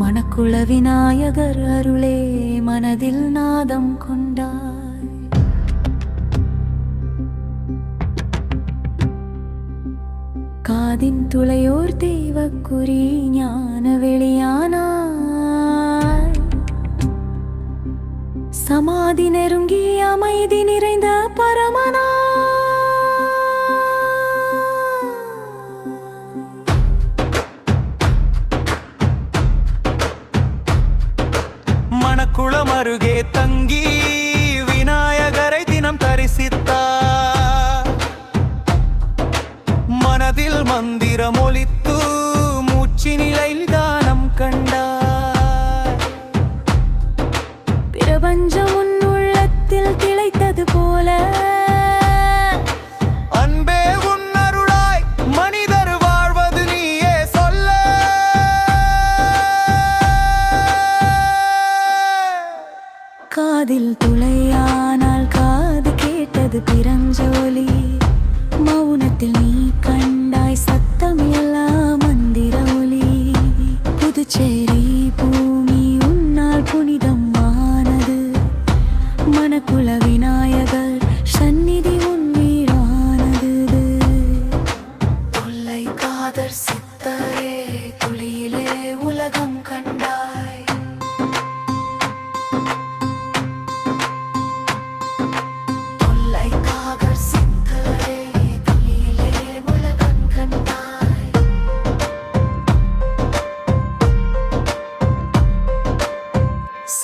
மணக்குள விநாயகர் அருளே மனதில் நாதம் கொண்டாய். காதின் துளையோர் தெய்வக்குறி ஞான வெளியானாய். சமாதி நெருங்கி அமைதி நிறைந்த பரமனா தஞ்சம் உன் உள்ளத்தில் திளைத்தது போல.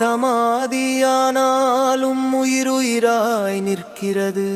சமாதியானாலும் உயிருயிராய் நிற்கிறது.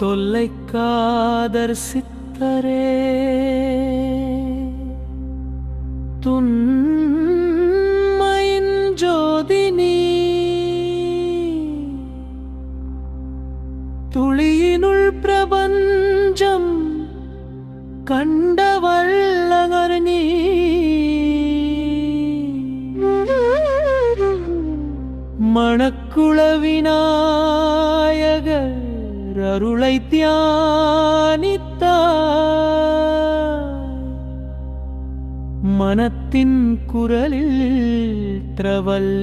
தொல்லைக்காதர் சித்தரே துன்மையின் ஜோதினி துளியினுள் பிரபஞ்சம் கண்டவள்ளவர் நீ. மணக்குளவிநாயகர் அருளை தியானித்த மனத்தின் குரலில் திரவல்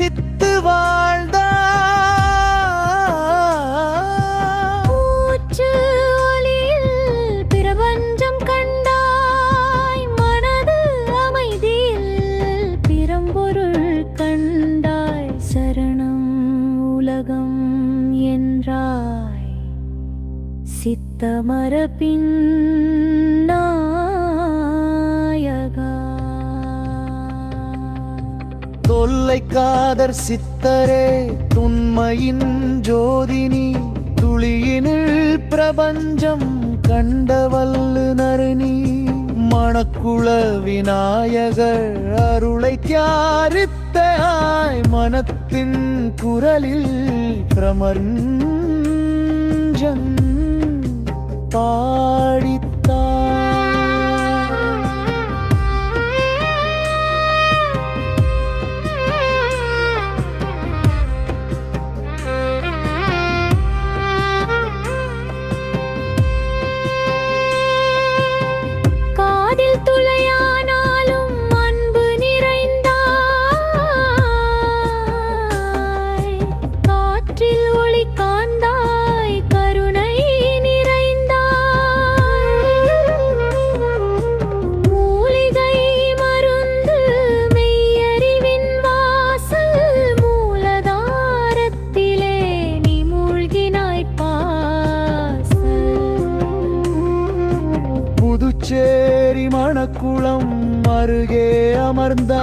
தரிசித்து வாழ்ந்தாய் மூச்சு பிரபஞ்சம் கண்டாய் மனது அமைதியில் பிறம்பொருள் கண்டாய் சரணம் உலகம் என்றாய். சித்தமரபின் காதர் சித்தரே துண்மையின் ஜோதினி துளியினில் பிரபஞ்சம் கண்ட வல்லுநருணி மணக்குள விநாயகர் அருளை தியாரித்தாய் மனத்தின் குரலில் பிரமஞ்சன் பாடித்தாய் மணக்குளம் அருகே அமர்ந்தாய்.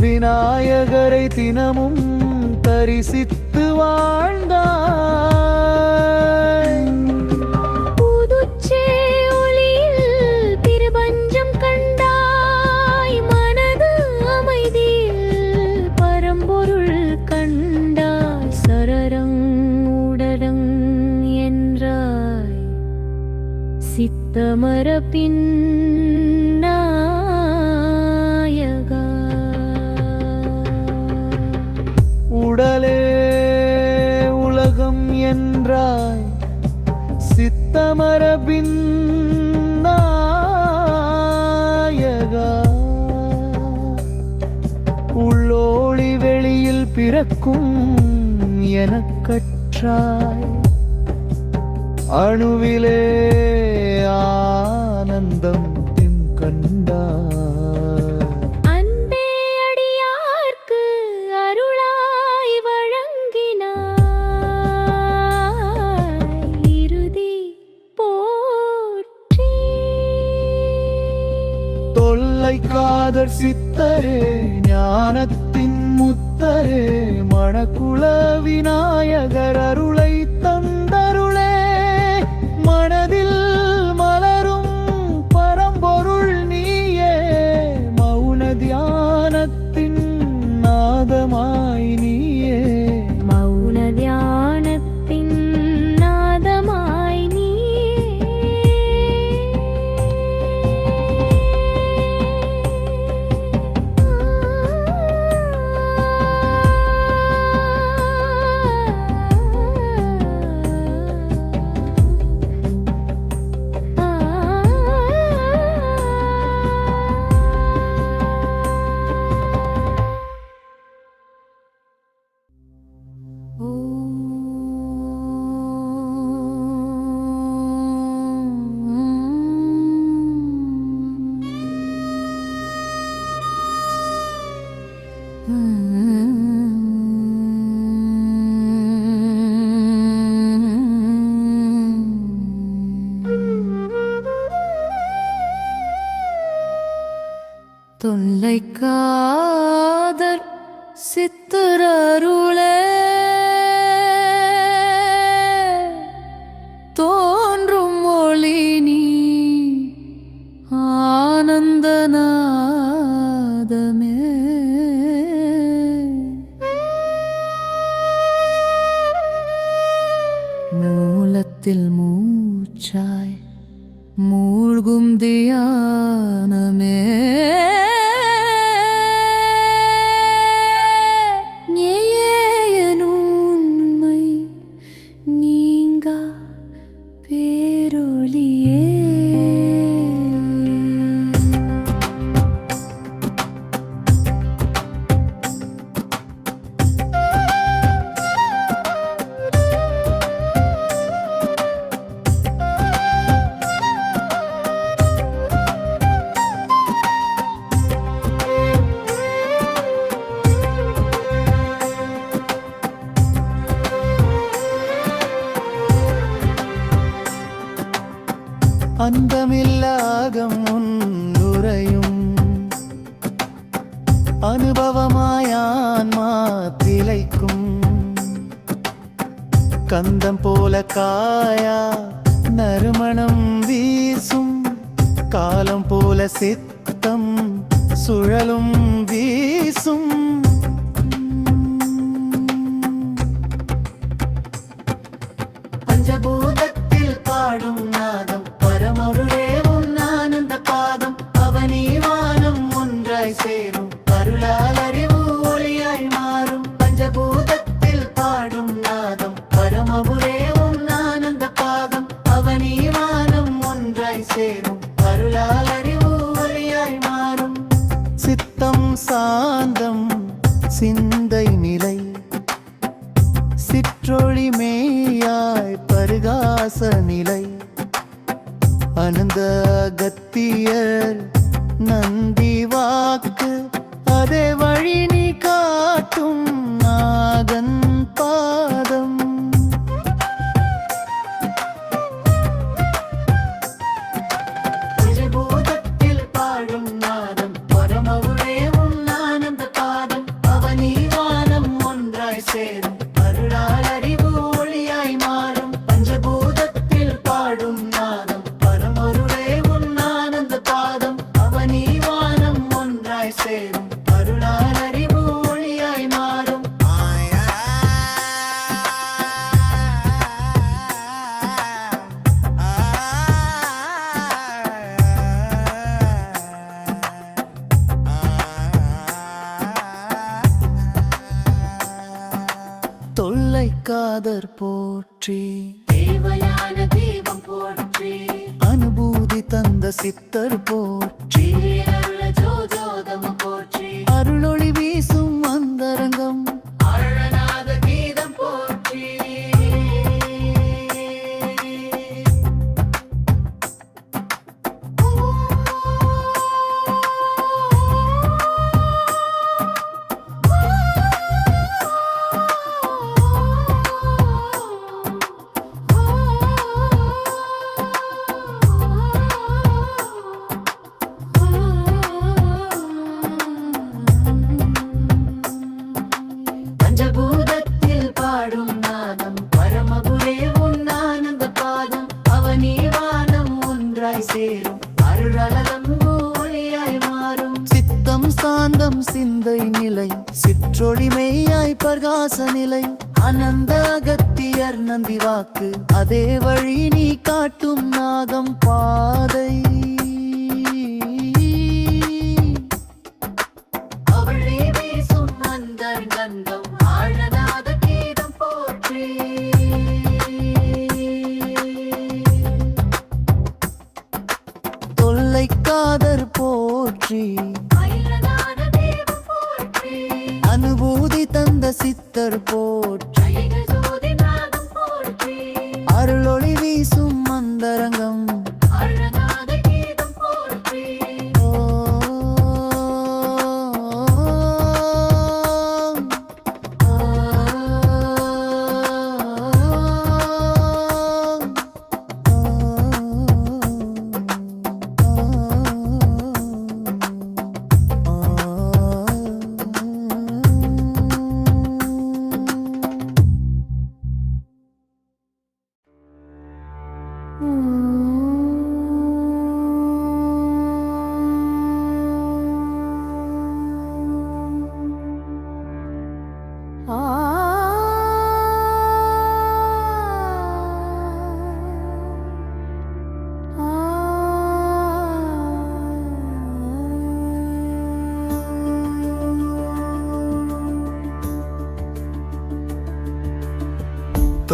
விநாயகரை தினமும் தரிசித்து வாழ்ந்தாய். உள்ளோளி வெளியில் பிறக்கும் எனக்கற்றாய். அணுவிலே ஆனந்தம் திம் கண்டாய். அன்பே அடியார்க்கு அருளாய் வழங்கினாய். இறுதி போற்றி. தொல்லை காதர் சித்தரே ஞானத்தின் முத்தரே மணக்குள விநாயகர் அருளைத்த தொல்லை காதர் சித்திரருளே അന്തമില്ല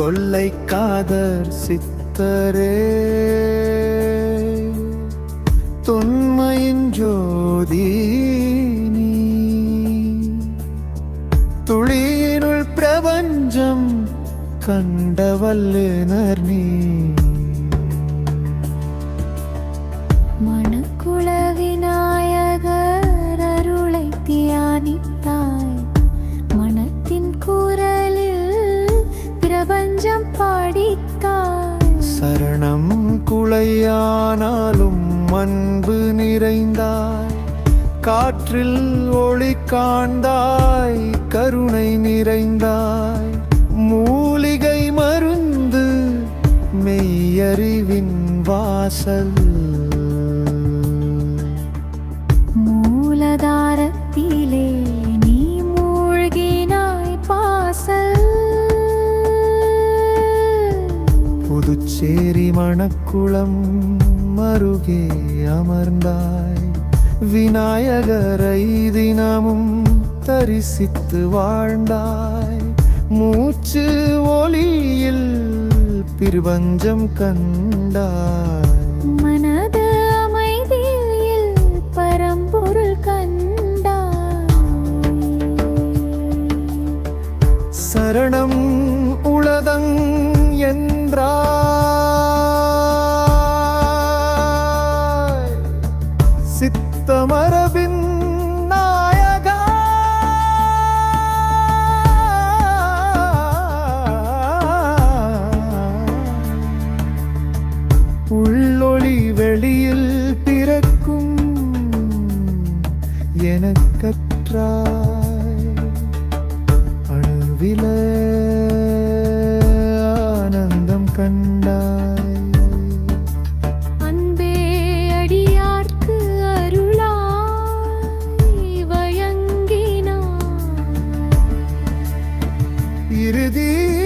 தொல்லை காதர் சித்தரே. தொன்மையின் ஜோதி துளியினுள் பிரபஞ்சம் கண்டவல்லுனர் நீ. பிரபஞ்சம் பாடித்தான். சரணம் குளையானாலும் அன்பு நிறைந்தாய். காற்றில் ஒளி காண்தாய் கருணை நிறைந்தாய். மூலிகை மருந்து மெய்யறிவின் வாசல். மணக்குளம் மருகே அமர்ந்தாய். விநாயகரை தினமும் தரிசித்து வாழ்ந்தாய். மூச்சு ஒளியில் பிரபஞ்சம் கண்டாய். இறுதி போற்றி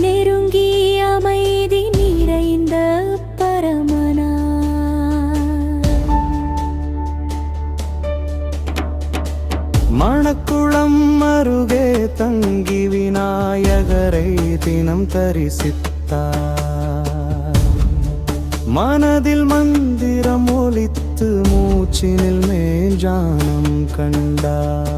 நெருங்கி அமைதி நிறைந்த பரமனா. மணக்குளம் அருகே தங்கி விநாயகரை தினம் தரிசித்தார். மனதில் மந்திரம் ஒலித்து மூச்சினில் மேஞ்சானம் கண்டார்.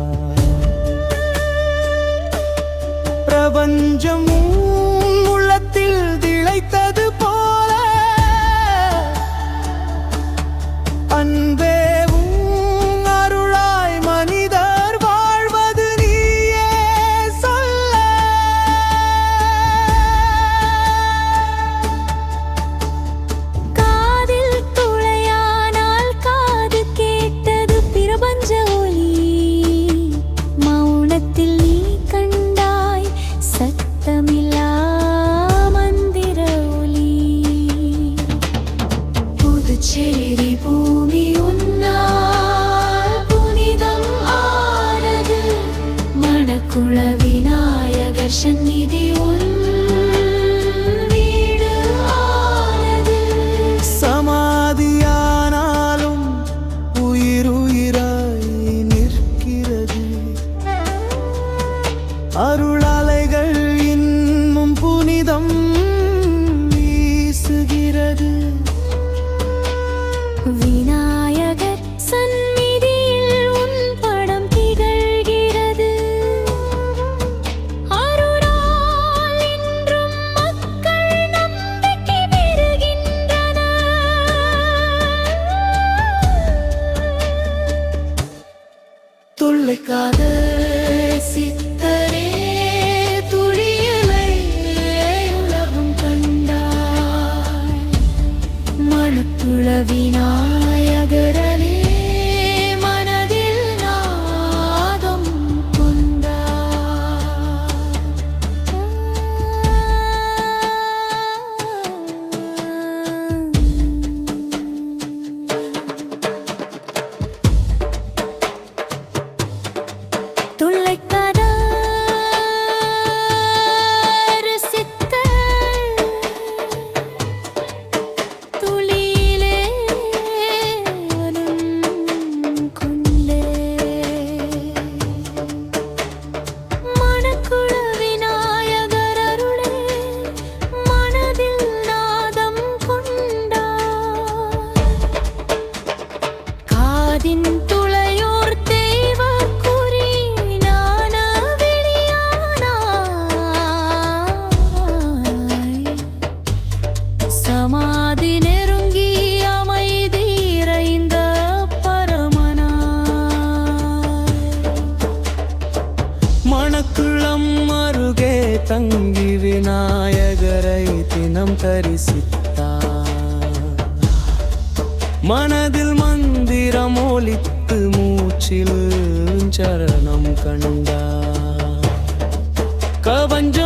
கவஞ்சம்